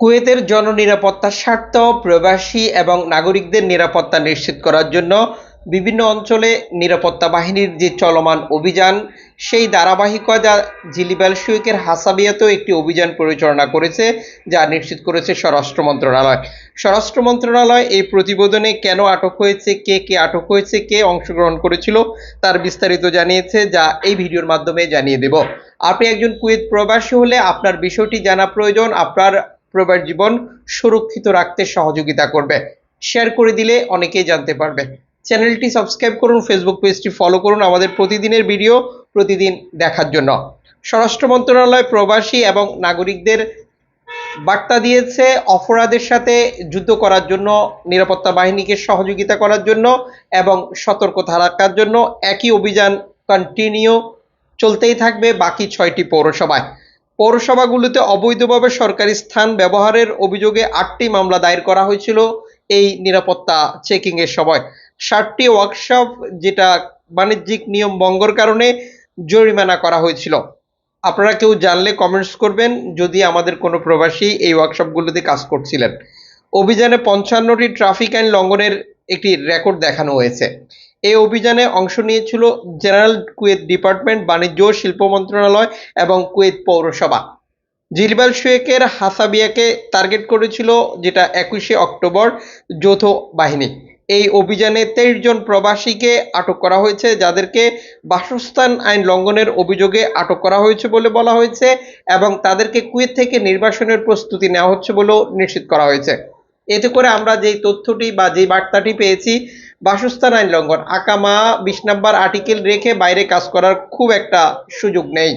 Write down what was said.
কুয়েতের জননিরাপত্তার স্বার্থ, প্রবাসী এবং নাগরিকদের নিরাপত্তা নিশ্চিত করার জন্য বিভিন্ন অঞ্চলে নিরাপত্তা বাহিনীর যে চলমান অভিযান, সেই ধারাবাহিকতা জিলিবাল শুয়েকের হাসাবিয়াতেও একটি অভিযান পরিচালনা করেছে, যা নিশ্চিত করেছে স্বরাষ্ট্র মন্ত্রণালয়। স্বরাষ্ট্র মন্ত্রণালয় এই প্রতিবেদনে কেন আটক হয়েছে, কে কে আটক হয়েছে, কে অংশগ্রহণ করেছিল, তার বিস্তারিত জানিয়েছে, যা এই ভিডিওর মাধ্যমে জানিয়ে দেব। আপনি একজন কুয়েত প্রবাসী হলে আপনার বিষয়টি জানা প্রয়োজন, আপনার প্রবাস জীবন সুরক্ষিত রাখতে সহযোগিতা করবে। শেয়ার করে দিলে অনেকেই জানতে পারবে। চ্যানেলটি সাবস্ক্রাইব করুন ফেসবুক পেজটি ফলো করুন আমাদের প্রতিদিনের ভিডিও প্রতিদিন দেখার জন্য। স্বরাষ্ট্র মন্ত্রণালয় প্রবাসী এবং নাগরিকদের বার্তা দিয়েছে অপরাধের সাথে যুদ্ধ করার জন্য, নিরাপত্তা বাহিনীকে সহযোগিতা করার জন্য এবং সতর্ক থাকার জন্য একই অভিযান কন্টিনিউ চলতেই থাকবে বাকি ছয়টি পৌরসভায়। পৌরসভাগুলোতে অবৈধভাবে সরকারি স্থান ব্যবহারের অভিযোগে আটটি মামলা দায়ের করা হয়েছিল এই নিরাপত্তা চেকিংয়ের সময়। ষাটটি ওয়ার্কশপ যেটা বাণিজ্যিক নিয়ম ভঙ্গর কারণে জরিমানা করা হয়েছিল। আপনারা কেউ জানলে কমেন্টস করবেন যদি আমাদের কোনো প্রবাসী এই ওয়ার্কশপগুলোতে কাজ করছিলেন। অভিযানে পঞ্চান্নটি ট্রাফিক আইন লঙ্ঘনের একটি রেকর্ড দেখানো হয়েছে। এই অভিযানে অংশ নিয়েছিল জেনারেল কুয়েত ডিপার্টমেন্ট, বাণিজ্য, শিল্প মন্ত্রণালয় এবং কুয়েত পৌরসভা। জিলবাল শেখের হাসাবিয়াকে টার্গেট করেছিল যেটা একুশে অক্টোবর যৌথ বাহিনী। এই অভিযানে তেইশ জন প্রবাসীকে আটক করা হয়েছে, যাদেরকে বাসস্থান আইন লঙ্ঘনের অভিযোগে আটক করা হয়েছে বলে বলা হয়েছে এবং তাদেরকে কুয়েত থেকে নির্বাসনের প্রস্তুতি নেওয়া হচ্ছে বলেও নিশ্চিত করা হয়েছে। এতে করে আমরা যেই তথ্যটি বা যেই বার্তাটি পেয়েছি বাসস্থান আইন লঙ্ঘন আকামা বিশ নাম্বার আর্টিকেল রেখে বাইরে কাজ করার খুব একটা সুযোগ নেই।